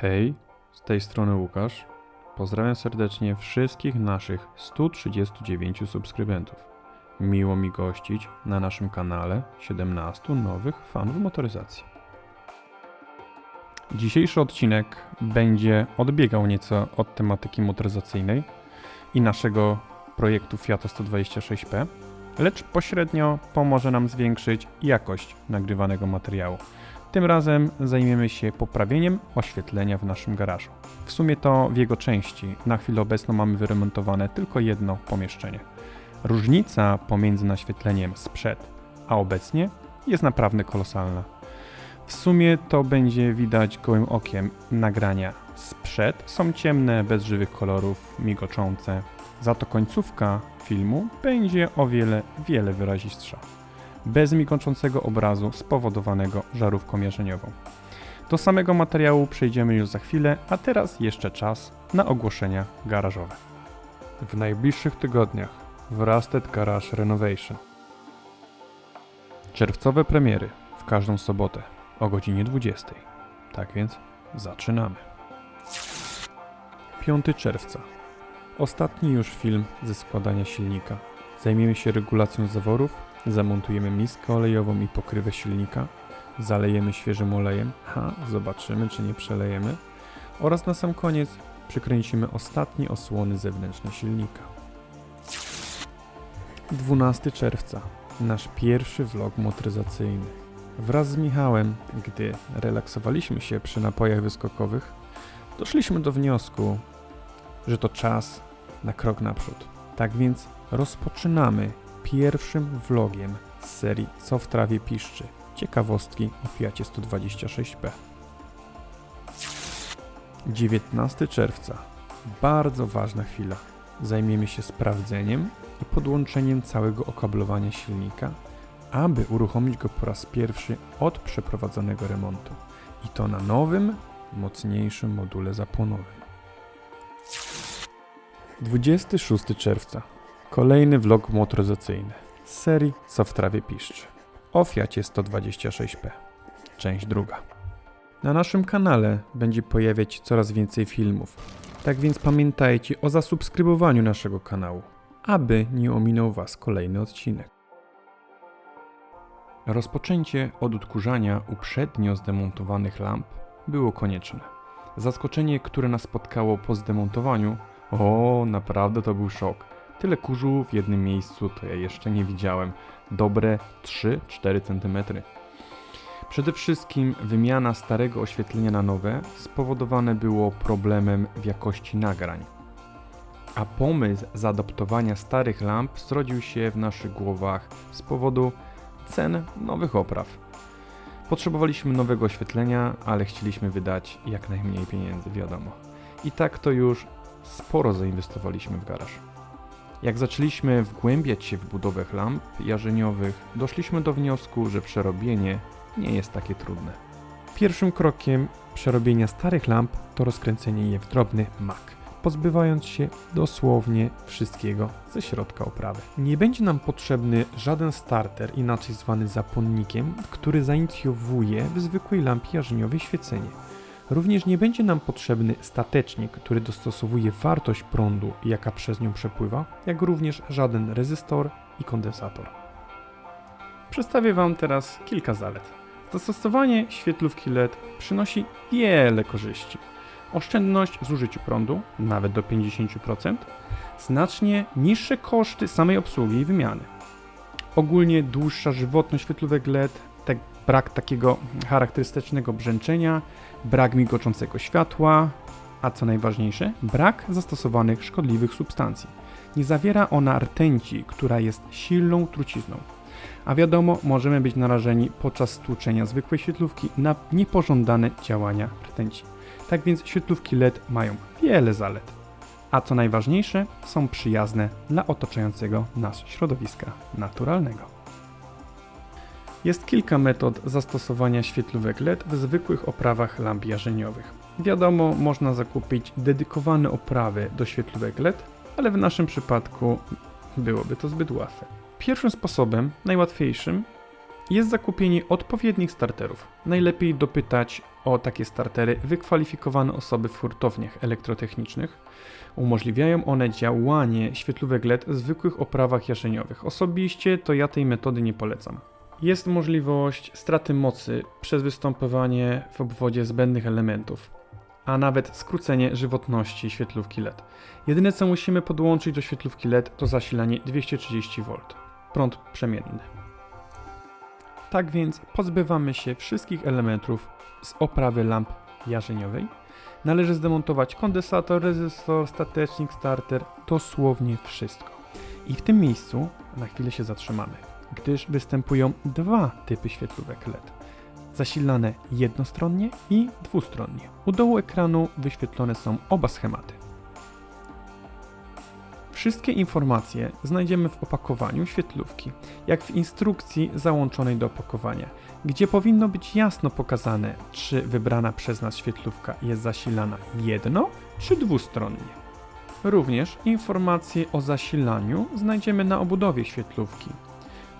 Hej, z tej strony Łukasz. Pozdrawiam serdecznie wszystkich naszych 139 subskrybentów. Miło mi gościć na naszym kanale 17 nowych fanów motoryzacji. Dzisiejszy odcinek będzie odbiegał nieco od tematyki motoryzacyjnej i naszego projektu Fiat 126P, lecz pośrednio pomoże nam zwiększyć jakość nagrywanego materiału. Tym razem zajmiemy się poprawieniem oświetlenia w naszym garażu. W sumie to w jego części. Na chwilę obecną mamy wyremontowane tylko jedno pomieszczenie. Różnica pomiędzy naświetleniem sprzed a obecnie jest naprawdę kolosalna. W sumie to będzie widać gołym okiem nagrania sprzed. Są ciemne, bez żywych kolorów, migoczące. Za to końcówka filmu będzie o wiele, wiele wyrazistsza bez migoczącego obrazu spowodowanego żarówką jarzeniową. Do samego materiału przejdziemy już za chwilę, a teraz jeszcze czas na ogłoszenia garażowe. W najbliższych tygodniach w Rusted Garage Renovation. Czerwcowe premiery w każdą sobotę o godzinie 20. Tak więc zaczynamy. 5 czerwca. Ostatni już film ze składania silnika. Zajmiemy się regulacją zaworów Zamontujemy miskę olejową i pokrywę silnika. Zalejemy świeżym olejem. Ha, zobaczymy czy nie przelejemy. Oraz na sam koniec przykręcimy ostatnie osłony zewnętrzne silnika. 12 czerwca. Nasz pierwszy vlog motoryzacyjny. Wraz z Michałem, gdy relaksowaliśmy się przy napojach wyskokowych, doszliśmy do wniosku, że to czas na krok naprzód. Tak więc rozpoczynamy pierwszym vlogiem z serii Co w trawie piszczy. Ciekawostki o Fiacie 126P. 19 czerwca. Bardzo ważna chwila. Zajmiemy się sprawdzeniem i podłączeniem całego okablowania silnika, aby uruchomić go po raz pierwszy od przeprowadzonego remontu. I to na nowym, mocniejszym module zapłonowym. 26 czerwca. Kolejny vlog motoryzacyjny z serii Co w trawie piszczy o Fiacie 126P. Część druga. Na naszym kanale będzie pojawiać coraz więcej filmów, tak więc pamiętajcie o zasubskrybowaniu naszego kanału, aby nie ominął Was kolejny odcinek. Rozpoczęcie od odkurzania uprzednio zdemontowanych lamp było konieczne. Zaskoczenie, które nas spotkało po zdemontowaniu, o, naprawdę to był szok. Tyle kurzu w jednym miejscu to ja jeszcze nie widziałem. Dobre 3-4 cm. Przede wszystkim wymiana starego oświetlenia na nowe spowodowane było problemem w jakości nagrań. A pomysł zaadaptowania starych lamp zrodził się w naszych głowach z powodu cen nowych opraw. Potrzebowaliśmy nowego oświetlenia, ale chcieliśmy wydać jak najmniej pieniędzy, wiadomo. I tak to już sporo zainwestowaliśmy w garaż. Jak zaczęliśmy wgłębiać się w budowę lamp jarzeniowych, doszliśmy do wniosku, że przerobienie nie jest takie trudne. Pierwszym krokiem przerobienia starych lamp to rozkręcenie je w drobny mak, pozbywając się dosłownie wszystkiego ze środka oprawy. Nie będzie nam potrzebny żaden starter, inaczej zwany zapłonnikiem, który zainicjowuje w zwykłej lampie jarzeniowej świecenie. Również nie będzie nam potrzebny statecznik, który dostosowuje wartość prądu, jaka przez nią przepływa, jak również żaden rezystor i kondensator. Przedstawię Wam teraz kilka zalet. Zastosowanie świetlówki LED przynosi wiele korzyści. Oszczędność w zużyciu prądu, nawet do 50%, znacznie niższe koszty samej obsługi i wymiany. Ogólnie dłuższa żywotność świetlówek LED, tak brak takiego charakterystycznego brzęczenia, brak migoczącego światła, a co najważniejsze, brak zastosowanych szkodliwych substancji. Nie zawiera ona rtęci, która jest silną trucizną. A wiadomo, możemy być narażeni podczas stłuczenia zwykłej świetlówki na niepożądane działania rtęci. Tak więc świetlówki LED mają wiele zalet. A co najważniejsze, są przyjazne dla otaczającego nas środowiska naturalnego. Jest kilka metod zastosowania świetlówek LED w zwykłych oprawach lamp jarzeniowych. Wiadomo, można zakupić dedykowane oprawy do świetlówek LED, ale w naszym przypadku byłoby to zbyt łatwe. Pierwszym sposobem, najłatwiejszym, jest zakupienie odpowiednich starterów. Najlepiej dopytać o takie startery wykwalifikowane osoby w hurtowniach elektrotechnicznych. Umożliwiają one działanie świetlówek LED w zwykłych oprawach jarzeniowych. Osobiście to ja tej metody nie polecam. Jest możliwość straty mocy przez występowanie w obwodzie zbędnych elementów, a nawet skrócenie żywotności świetlówki LED. Jedyne co musimy podłączyć do świetlówki LED to zasilanie 230V, prąd przemienny. Tak więc pozbywamy się wszystkich elementów z oprawy lamp jarzeniowej. Należy zdemontować kondensator, rezystor, statecznik, starter, dosłownie wszystko. I w tym miejscu na chwilę się zatrzymamy, gdyż występują dwa typy świetlówek LED. Zasilane jednostronnie i dwustronnie. U dołu ekranu wyświetlone są oba schematy. Wszystkie informacje znajdziemy w opakowaniu świetlówki, jak w instrukcji załączonej do opakowania, gdzie powinno być jasno pokazane, czy wybrana przez nas świetlówka jest zasilana jedno czy dwustronnie. Również informacje o zasilaniu znajdziemy na obudowie świetlówki.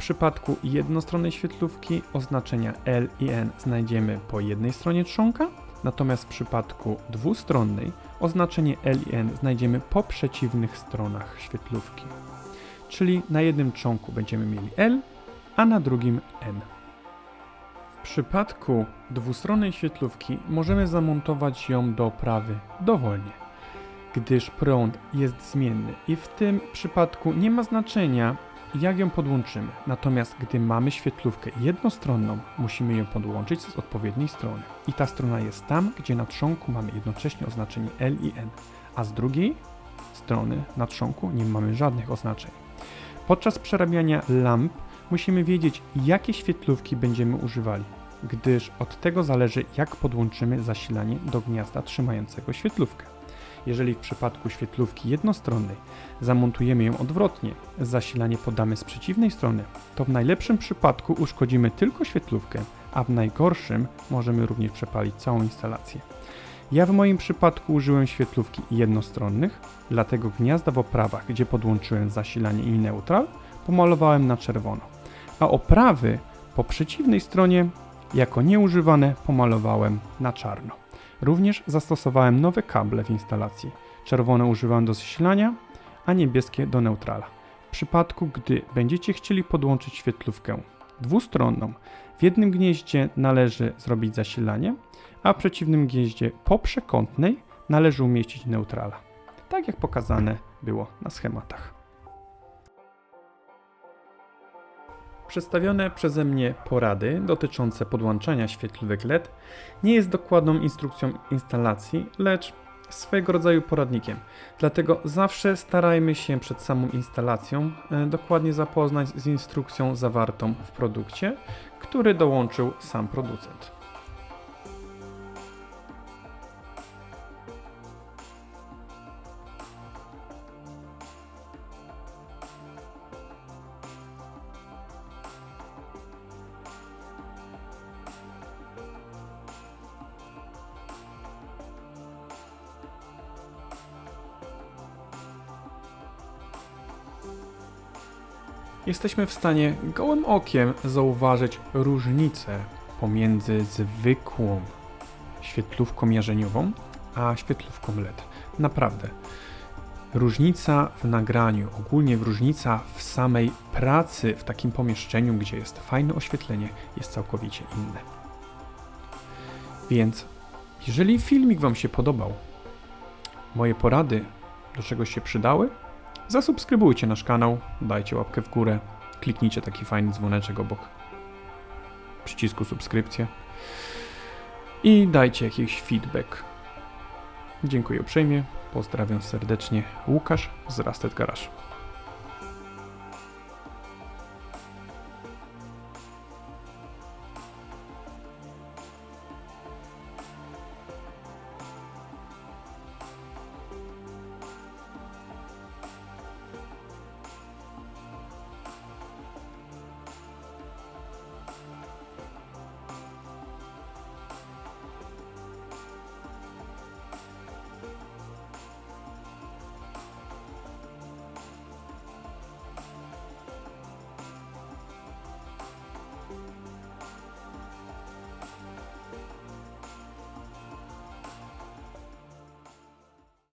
Przypadku jednostronnej świetlówki oznaczenia L i N znajdziemy po jednej stronie trzonka, natomiast w przypadku dwustronnej oznaczenie L i N znajdziemy po przeciwnych stronach świetlówki. Czyli na jednym członku będziemy mieli L, a na drugim N. W przypadku dwustronnej świetlówki możemy zamontować ją do oprawy dowolnie, gdyż prąd jest zmienny i w tym przypadku nie ma znaczenia jak ją podłączymy. Natomiast gdy mamy świetlówkę jednostronną, musimy ją podłączyć z odpowiedniej strony. I ta strona jest tam, gdzie na trzonku mamy jednocześnie oznaczenie L i N, a z drugiej strony na trzonku nie mamy żadnych oznaczeń. Podczas przerabiania lamp musimy wiedzieć, jakie świetlówki będziemy używali, gdyż od tego zależy, jak podłączymy zasilanie do gniazda trzymającego świetlówkę. Jeżeli w przypadku świetlówki jednostronnej zamontujemy ją odwrotnie, zasilanie podamy z przeciwnej strony, to w najlepszym przypadku uszkodzimy tylko świetlówkę, a w najgorszym możemy również przepalić całą instalację. Ja w moim przypadku użyłem świetlówki jednostronnych, dlatego gniazda w oprawach, gdzie podłączyłem zasilanie i neutral, pomalowałem na czerwono, a oprawy po przeciwnej stronie jako nieużywane pomalowałem na czarno. Również zastosowałem nowe kable w instalacji. Czerwone używam do zasilania, a niebieskie do neutrala. W przypadku, gdy będziecie chcieli podłączyć świetlówkę dwustronną, w jednym gnieździe należy zrobić zasilanie, a w przeciwnym gnieździe po przekątnej należy umieścić neutrala. Tak jak pokazane było na schematach. Przedstawione przeze mnie porady dotyczące podłączania świetlówek LED nie jest dokładną instrukcją instalacji, lecz swego rodzaju poradnikiem. Dlatego zawsze starajmy się przed samą instalacją e, dokładnie zapoznać z instrukcją zawartą w produkcie, który dołączył sam producent. Jesteśmy w stanie gołym okiem zauważyć różnicę pomiędzy zwykłą świetlówką jarzeniową a świetlówką LED. Naprawdę. Różnica w nagraniu, ogólnie różnica w samej pracy w takim pomieszczeniu, gdzie jest fajne oświetlenie, jest całkowicie inne. Więc jeżeli filmik Wam się podobał, moje porady do czegoś się przydały, zasubskrybujcie nasz kanał, dajcie łapkę w górę, kliknijcie taki fajny dzwoneczek obok przycisku subskrypcja i dajcie jakiś feedback. Dziękuję uprzejmie, pozdrawiam serdecznie, Łukasz z Rasted Garage.